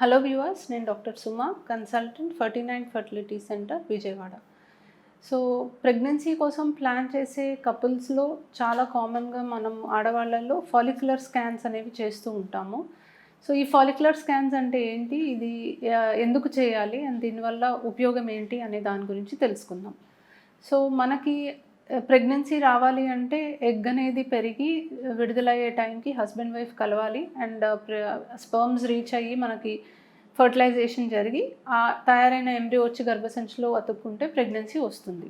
Hello viewers నేను doctor Suma consultant forty nine fertility centre Vijayawada. So pregnancy కోసం plan చేసే కపుల్స్లో చాలా కామన్గా మనం ఆడవాళ్ళల్లో ఫాలిక్యులర్ స్కాన్స్ అనేవి చేస్తూ ఉంటాము. సో ఈ ఫాలిక్యులర్ స్కాన్స్ అంటే ఏంటి? ఇది ఎందుకు చేయాలి? అండ్ దీనివల్ల ఉపయోగం ఏంటి? అనే దాని గురించి తెలుసుకుందాం. సో మనకి ప్రెగ్నెన్సీ రావాలి అంటే ఎగ్ అనేది పెరిగి విడుదలయ్యే టైంకి హస్బెండ్ వైఫ్ కలవాలి అండ్ uh, స్పర్మ్స్ రీచ్ అయ్యి మనకి ఫర్టిలైజేషన్ జరిగి ఆ తయారైన ఎంబ్రియో వచ్చి గర్భసంచిలో అతుక్కుంటే ప్రెగ్నెన్సీ వస్తుంది.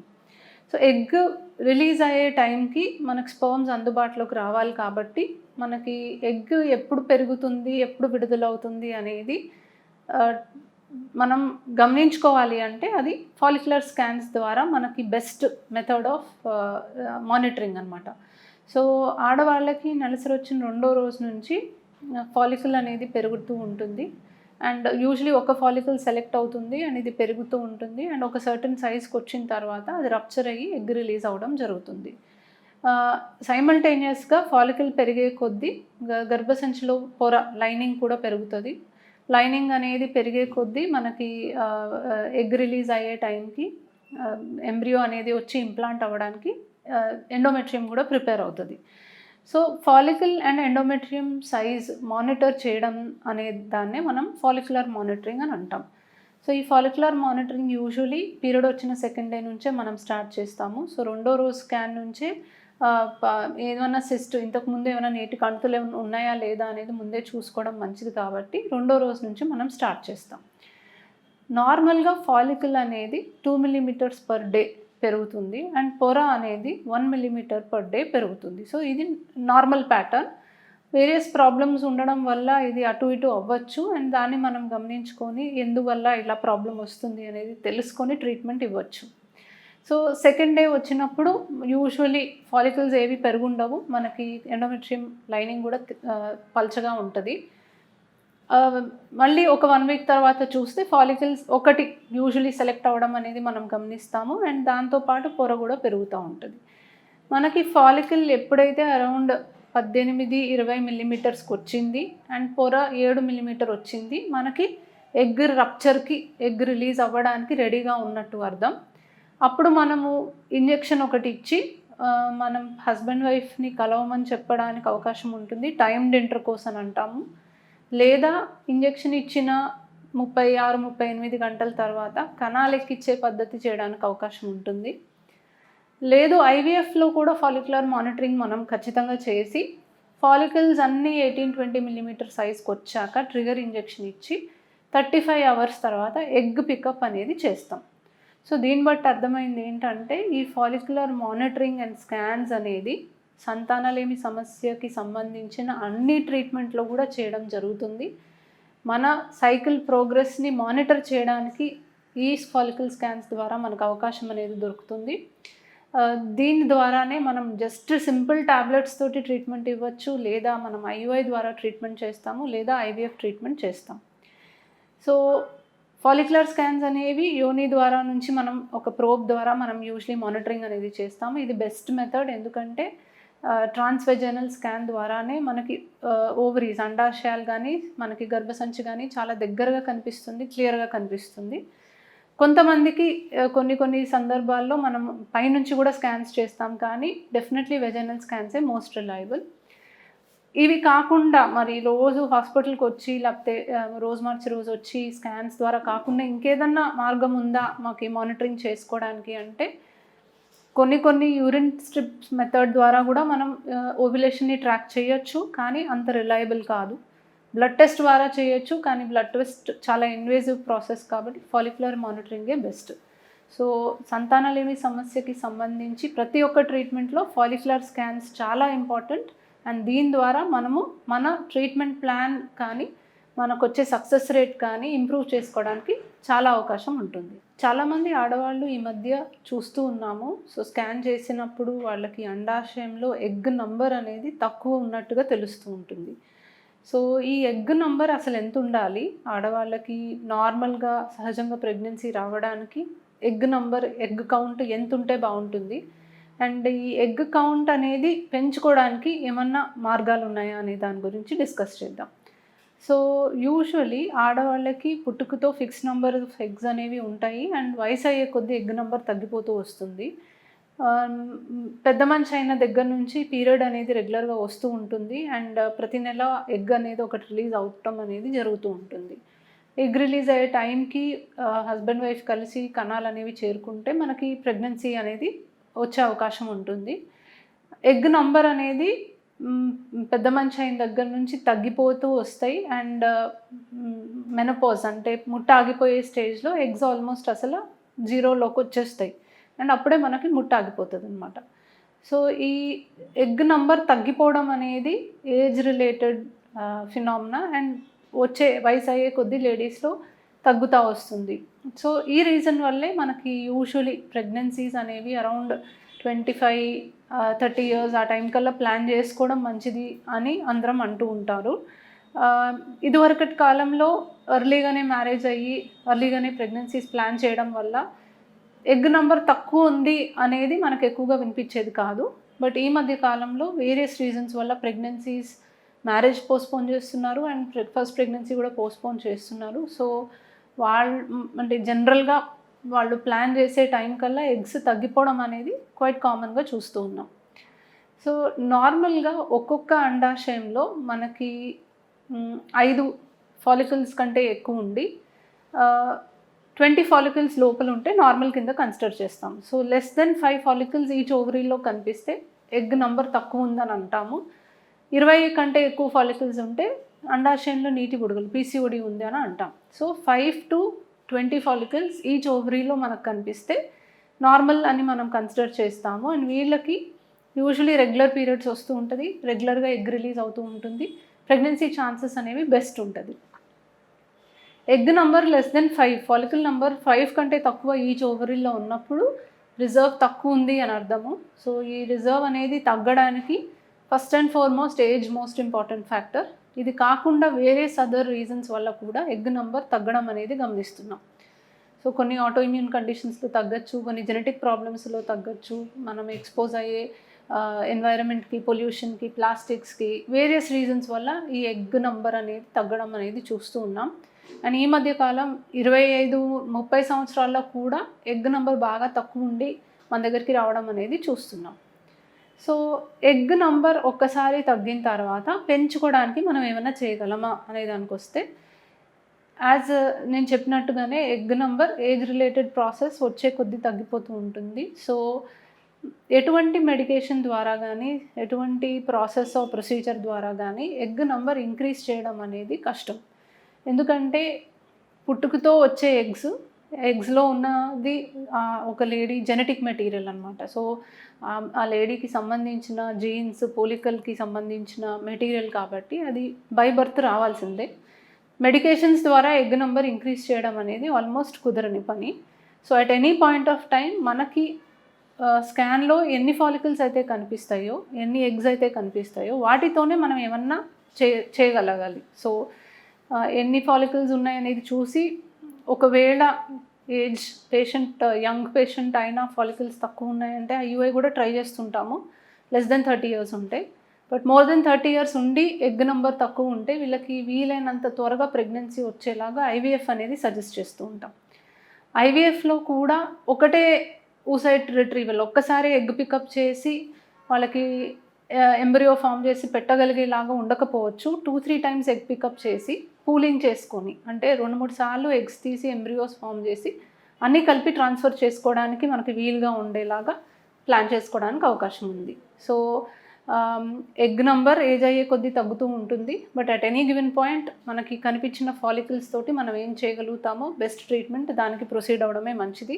సో ఎగ్ రిలీజ్ అయ్యే టైంకి మనకు స్పర్మ్స్ అందుబాటులోకి రావాలి కాబట్టి మనకి ఎగ్ ఎప్పుడు పెరుగుతుంది ఎప్పుడు విడుదలవుతుంది అనేది uh, మనం గమనించుకోవాలి అంటే అది ఫాలిక్యులర్ స్కాన్స్ ద్వారా మనకి బెస్ట్ మెథడ్ ఆఫ్ మానిటరింగ్ అనమాట సో ఆడవాళ్ళకి నెలసరి వచ్చిన రెండో రోజు నుంచి uh, ఫాలికల్ అనేది పెరుగుతూ ఉంటుంది. అండ్ యూజువలీ ఒక ఫాలికల్ సెలెక్ట్ అవుతుంది అండ్ ఇది పెరుగుతూ ఉంటుంది. అండ్ ఒక సర్టన్ సైజ్కి వచ్చిన తర్వాత అది రప్చర్ అయ్యి ఎగ్ రిలీజ్ అవ్వడం జరుగుతుంది. Uh, సైమల్టేనియస్గా ఫాలికల్ పెరిగే కొద్దీ గ- గర్భసంచిలో పొర లైనింగ్ కూడా పెరుగుతుంది. లైనింగ్ అనేది పెరిగే కొద్దీ మనకి ఎగ్ రిలీజ్ అయ్యే టైంకి ఎంబ్రియో అనేది వచ్చి ఇంప్లాంట్ అవ్వడానికి ఎండోమెట్రియం కూడా ప్రిపేర్ అవుతుంది. So follicle and endometrium size monitor చేయడం అనే దాన్నే మనం ఫాలిక్యులర్ మానిటరింగ్ అని అంటాం. సో ఈ ఫాలిక్యులర్ మానిటరింగ్ యూజువలీ పీరియడ్ వచ్చిన సెకండ్ డే నుంచే మనం స్టార్ట్ చేస్తాము. సో రెండో రోజు స్కాన్ నుంచే ఆ, ఏమన్నా సిస్ట్ ఇంతకు ముందు ఏమైనా నీటి కంతులు ఏమైనా ఉన్నాయా లేదా అనేది ముందే చూసుకోవడం మంచిది కాబట్టి రెండో రోజు నుంచి మనం స్టార్ట్ చేస్తాం. నార్మల్గా ఫాలికల్ అనేది టూ మిల్లీమీటర్స్ పర్ డే పెరుగుతుంది అండ్ పొర అనేది వన్ మిల్లీమీటర్ పర్ డే పెరుగుతుంది. సో ఇది నార్మల్ ప్యాటర్న్. వేరియస్ ప్రాబ్లమ్స్ ఉండడం వల్ల ఇది అటు ఇటు అవ్వచ్చు అండ్ దాన్ని మనం గమనించుకొని ఎందువల్ల ఇలా ప్రాబ్లం వస్తుంది అనేది తెలుసుకొని ట్రీట్మెంట్ ఇవ్వచ్చు. సో సెకండ్ డే వచ్చినప్పుడు యూజువలీ ఫాలికల్స్ ఏవి పెరుగుండవు. మనకి ఎండోమెట్రియం లైనింగ్ కూడా పల్చగా ఉంటుంది. మళ్ళీ ఒక వన్ వీక్ తర్వాత చూస్తే ఫాలికల్స్ ఒకటి యూజువలీ సెలెక్ట్ అవ్వడం అనేది మనం గమనిస్తాము. అండ్ దాంతోపాటు పొర కూడా పెరుగుతూ ఉంటుంది. మనకి ఫాలికల్ ఎప్పుడైతే అరౌండ్ పద్దెనిమిది ఇరవై మిల్లీమీటర్స్కి వచ్చింది అండ్ పొర ఏడు మిల్లీమీటర్ వచ్చింది మనకి ఎగ్ రప్చర్కి ఎగ్ రిలీజ్ అవ్వడానికి రెడీగా ఉన్నట్టు అర్థం. అప్పుడు మనము ఇంజెక్షన్ ఒకటి ఇచ్చి మనం హస్బెండ్ వైఫ్ని కలవమని చెప్పడానికి అవకాశం ఉంటుంది. టైమ్డ్ ఇంటర్ కోర్స్ అని అంటాము. లేదా ఇంజెక్షన్ ఇచ్చిన ముప్పై ఆరు ముప్పై ఎనిమిది గంటల తర్వాత కణాలు ఎక్కిచ్చే పద్ధతి చేయడానికి అవకాశం ఉంటుంది. లేదు ఐవీఎఫ్లో కూడా ఫాలిక్యులర్ మానిటరింగ్ మనం ఖచ్చితంగా చేసి ఫాలికల్స్ అన్నీ ఎయిటీన్ ట్వంటీ మిల్లీమీటర్ సైజ్కి వచ్చాక ట్రిగర్ ఇంజెక్షన్ ఇచ్చి థర్టీ ఫైవ్ అవర్స్ తర్వాత ఎగ్ పికప్ అనేది చేస్తాం. సో దీన్ని బట్టి అర్థమైంది ఏంటంటే ఈ ఫాలిక్యులర్ మానిటరింగ్ అండ్ స్కాన్స్ అనేది సంతానలేమి సమస్యకి సంబంధించిన అన్ని ట్రీట్మెంట్లో కూడా చేయడం జరుగుతుంది. మన సైకిల్ ప్రోగ్రెస్ని మానిటర్ చేయడానికి ఈ ఫాలికల్ స్కాన్స్ ద్వారా మనకు అవకాశం అనేది దొరుకుతుంది. దీని ద్వారానే మనం జస్ట్ సింపుల్ ట్యాబ్లెట్స్ తోటి ట్రీట్మెంట్ ఇవ్వచ్చు లేదా మనం ఐయుఐ ద్వారా ట్రీట్మెంట్ చేస్తాము లేదా ఐవీఎఫ్ ట్రీట్మెంట్ చేస్తాం. సో ఫాలిక్యులర్ స్కాన్స్ అనేవి యోని ద్వారా నుంచి మనం ఒక ప్రోబ్ ద్వారా మనం యూజువలీ మానిటరింగ్ అనేది చేస్తాము. ఇది బెస్ట్ మెథడ్ ఎందుకంటే ట్రాన్స్వెజనల్ స్కాన్ ద్వారానే మనకి ఓవరీస్ అండాశయాలు కానీ మనకి గర్భసంచి కానీ చాలా దగ్గరగా కనిపిస్తుంది క్లియర్గా కనిపిస్తుంది. కొంతమందికి కొన్ని కొన్ని సందర్భాల్లో మనం పైనుంచి కూడా స్కాన్స్ చేస్తాం కానీ డెఫినెట్లీ వెజనల్ స్కాన్సే మోస్ట్ రిలయబుల్ ఇవి కాకుండా మరి రోజు హాస్పిటల్కి వచ్చి లేకపోతే రోజు మార్చి రోజు వచ్చి స్కాన్స్ ద్వారా కాకుండా ఇంకేదన్నా మార్గం ఉందా మాకు మానిటరింగ్ చేసుకోవడానికి అంటే కొన్ని కొన్ని యూరిన్ స్ట్రిప్స్ మెథడ్ ద్వారా కూడా మనం ఓవ్యులేషన్ని ట్రాక్ చేయొచ్చు కానీ అంత రిలయబుల్ కాదు. బ్లడ్ టెస్ట్ ద్వారా చేయొచ్చు కానీ బ్లడ్ టెస్ట్ చాలా ఇన్వేజివ్ ప్రాసెస్ కాబట్టి ఫాలిక్యులర్ మానిటరింగే బెస్ట్. సో సంతానలేమి సమస్యకి సంబంధించి ప్రతి ఒక్క ట్రీట్మెంట్లో ఫాలిక్యులర్ స్కాన్స్ చాలా ఇంపార్టెంట్. అండ్ దీని ద్వారా మనము మన ట్రీట్మెంట్ ప్లాన్ కానీ మనకు వచ్చే సక్సెస్ రేట్ కానీ ఇంప్రూవ్ చేసుకోవడానికి చాలా అవకాశం ఉంటుంది. చాలామంది ఆడవాళ్ళు ఈ మధ్య చూస్తూ ఉన్నాము. సో స్కాన్ చేసినప్పుడు వాళ్ళకి అండాశయంలో ఎగ్ నంబర్ అనేది తక్కువ ఉన్నట్టుగా తెలుస్తూ ఉంటుంది. సో ఈ ఎగ్ నంబర్ అసలు ఎంత ఉండాలి? ఆడవాళ్ళకి నార్మల్గా సహజంగా ప్రెగ్నెన్సీ రావడానికి ఎగ్ నంబర్ ఎగ్ కౌంట్ ఎంత ఉంటే బాగుంటుంది? అండ్ ఈ ఎగ్ కౌంట్ అనేది పెంచుకోవడానికి ఏమన్నా మార్గాలు ఉన్నాయా అనే దాని గురించి డిస్కస్ చేద్దాం. సో యూజువలీ ఆడవాళ్ళకి పుట్టుకతో ఫిక్స్ నెంబర్ ఆఫ్ ఎగ్స్ అనేవి ఉంటాయి అండ్ వయసు అయ్యే కొద్దీ ఎగ్ నెంబర్ తగ్గిపోతూ వస్తుంది. పెద్ద మనిషి అయిన దగ్గర నుంచి పీరియడ్ అనేది రెగ్యులర్గా వస్తూ ఉంటుంది అండ్ ప్రతి నెల ఎగ్ అనేది ఒకటి రిలీజ్ అవటం అనేది జరుగుతూ ఉంటుంది. ఎగ్ రిలీజ్ అయ్యే టైంకి హస్బెండ్ వైఫ్ కలిసి కణాలు అనేవి చేరుకుంటే మనకి ప్రెగ్నెన్సీ అనేది వచ్చే అవకాశం ఉంటుంది. ఎగ్ నంబర్ అనేది పెద్ద మనిషి అయిన దగ్గర నుంచి తగ్గిపోతూ వస్తాయి. అండ్ మెనపోజ్ అంటే ముట్ట ఆగిపోయే స్టేజ్లో ఎగ్స్ ఆల్మోస్ట్ అసలు జీరోలోకి వచ్చేస్తాయి. అండ్ అప్పుడే మనకి ముట్ట ఆగిపోతుంది అనమాట సో ఈ ఎగ్ నంబర్ తగ్గిపోవడం అనేది ఏజ్ రిలేటెడ్ ఫినామినా అండ్ వచ్చే వయసు అయ్యే కొద్ది లేడీస్లో తగ్గుతూ వస్తుంది. సో ఈ రీజన్ వల్లే మనకి యూజువలీ ప్రెగ్నెన్సీస్ అనేవి around twenty five thirty years ఆ టైం కల్లా ప్లాన్ చేసుకోవడం మంచిది అని అందరం అంటూ ఉంటారు. ఇదివరకటి కాలంలో ఎర్లీగానే మ్యారేజ్ అయ్యి ఎర్లీగానే ప్రెగ్నెన్సీస్ ప్లాన్ చేయడం వల్ల ఎగ్ నంబర్ తక్కువ ఉంది అనేది మనకు ఎక్కువగా వినిపించేది కాదు. బట్ ఈ మధ్య కాలంలో వేరియస్ రీజన్స్ వల్ల ప్రెగ్నెన్సీస్ మ్యారేజ్ పోస్ట్పోన్ చేస్తున్నారు అండ్ ఫస్ట్ ప్రెగ్నెన్సీ కూడా పోస్ట్పోన్ చేస్తున్నారు. సో వాళ్ళు అంటే జనరల్గా వాళ్ళు ప్లాన్ చేసే టైం కల్లా ఎగ్స్ తగ్గిపోవడం అనేది క్వైట్ కామన్గా చూస్తూ ఉన్నాం. సో నార్మల్గా ఒక్కొక్క అండాశయంలో మనకి ఐదు ఫాలికల్స్ కంటే ఎక్కువ ఉండి ట్వంటీ ఫాలికల్స్ లోపల ఉంటే నార్మల్ కింద కన్సిడర్ చేస్తాం. So less than five follicles each ఓవరీలో కనిపిస్తే ఎగ్ నంబర్ తక్కువ ఉందని అంటాము. ఇరవై కంటే ఎక్కువ ఫాలికల్స్ ఉంటే అండాశయంలో నీటి గుడుగులు పీసీఓడి ఉంది అని అంటాం. So five to twenty follicles each ఓవరీలో మనకు కనిపిస్తే నార్మల్ అని మనం కన్సిడర్ చేస్తాము. అండ్ వీళ్ళకి యూజువలీ రెగ్యులర్ పీరియడ్స్ వస్తూ ఉంటుంది. రెగ్యులర్గా ఎగ్ రిలీజ్ అవుతూ ఉంటుంది. ప్రెగ్నెన్సీ ఛాన్సెస్ అనేవి బెస్ట్ ఉంటుంది. Egg number less than five follicle number five కంటే తక్కువ ఈచ్ ఓవరీలో ఉన్నప్పుడు రిజర్వ్ తక్కువ ఉంది అని అర్థము. సో ఈ రిజర్వ్ అనేది తగ్గడానికి first and foremost age most important factor ఇది కాకుండా వేరే సదర్ రీజన్స్ వల్ల కూడా ఎగ్ నంబర్ తగ్గడం అనేది గమనిస్తున్నాం. సో కొన్ని ఆటో ఇమ్యూన్ కండిషన్స్లో తగ్గచ్చు కొన్ని జెనెటిక్ ప్రాబ్లమ్స్లో తగ్గచ్చు మనం ఎక్స్పోజ్ అయ్యే ఎన్వైరన్మెంట్కి పొల్యూషన్కి ప్లాస్టిక్స్కి వేరియస్ రీజన్స్ వల్ల ఈ ఎగ్ నంబర్ అనేది తగ్గడం అనేది చూస్తూ ఉన్నాం. అండ్ ఈ మధ్య కాలం ఇరవై ఐదు ముప్పై సంవత్సరాల్లో కూడా ఎగ్ నంబర్ బాగా తక్కువ ఉండి మన దగ్గరికి రావడం అనేది చూస్తున్నాం. సో ఎగ్ నంబర్ ఒక్కసారి తగ్గిన తర్వాత పెంచుకోవడానికి మనం ఏమైనా చేయగలమా అనే దానికి వస్తే యాజ్ నేను చెప్పినట్టుగానే egg number age related process వచ్చే కొద్దీ తగ్గిపోతూ ఉంటుంది. సో ఎటువంటి మెడికేషన్ ద్వారా కానీ ఎటువంటి ప్రాసెస్ ఆఫ్ ప్రొసీజర్ ద్వారా కానీ ఎగ్ నంబర్ ఇంక్రీజ్ చేయడం అనేది కష్టం. ఎందుకంటే పుట్టుకతో వచ్చే ఎగ్స్ ఎగ్స్లో ఉన్నది ఒక లేడీ జెనెటిక్ మెటీరియల్ అనమాట సో ఆ- లేడీకి సంబంధించిన జీన్స్ పోలికల్కి సంబంధించిన మెటీరియల్ కాబట్టి అది బై బర్త్ రావాల్సిందే. మెడికేషన్స్ ద్వారా ఎగ్ నెంబర్ ఇంక్రీజ్ చేయడం అనేది ఆల్మోస్ట్ కుదరని పని. So at any point of time మనకి స్కాన్లో ఎన్ని ఫాలికల్స్ అయితే కనిపిస్తాయో ఎన్ని ఎగ్స్ అయితే కనిపిస్తాయో వాటితోనే మనం ఏమన్నా చే చేయగలగాలి. సో ఎన్ని ఫాలికల్స్ ఉన్నాయనేది చూసి ఒకవేళ ఏజ్ పేషెంట్ యంగ్ పేషెంట్ అయినా ఫాలికల్స్ తక్కువ ఉన్నాయంటే ఐయుఐ కూడా ట్రై చేస్తుంటాము. లెస్ దెన్ థర్టీ ఇయర్స్ ఉంటాయి but more than thirty years ఉండి ఎగ్ నెంబర్ తక్కువ ఉంటే వీళ్ళకి వీలైనంత త్వరగా ప్రెగ్నెన్సీ వచ్చేలాగా ఐవీఎఫ్ అనేది సజెస్ట్ చేస్తూ ఉంటాం. ఐవీఎఫ్లో కూడా ఒకటే ఊసైట్ రిట్రీవల్ ఒక్కసారి ఎగ్ పికప్ చేసి వాళ్ళకి ఎంబ్రియో ఫామ్ చేసి పెట్టగలిగేలాగా ఉండకపోవచ్చు. Two three times egg pickup చేసి పూలింగ్ చేసుకొని అంటే రెండు మూడు సార్లు ఎగ్స్ తీసి ఎంబ్రియోస్ ఫామ్ చేసి అన్నీ కలిపి ట్రాన్స్ఫర్ చేసుకోవడానికి మనకి వీలుగా ఉండేలాగా ప్లాన్ చేసుకోవడానికి అవకాశం ఉంది. సో ఎగ్ నంబర్ ఏజ్ అయ్యే కొద్దీ తగ్గుతూ ఉంటుంది. But at any given point మనకి కనిపించిన ఫాలికల్స్ తోటి మనం ఏం చేయగలుగుతామో బెస్ట్ ట్రీట్మెంట్ దానికి ప్రొసీడ్ అవ్వడమే మంచిది.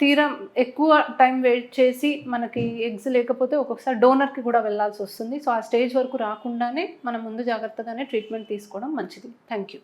తీరా ఎక్కువ టైం వెయిట్ చేసి మనకి ఎగ్స్ లేకపోతే ఒక్కొక్కసారి డోనర్కి కూడా వెళ్ళాల్సి వస్తుంది. సో ఆ స్టేజ్ వరకు రాకుండానే మనం ముందు జాగ్రత్తగానే ట్రీట్మెంట్ తీసుకోవడం మంచిది. Thank you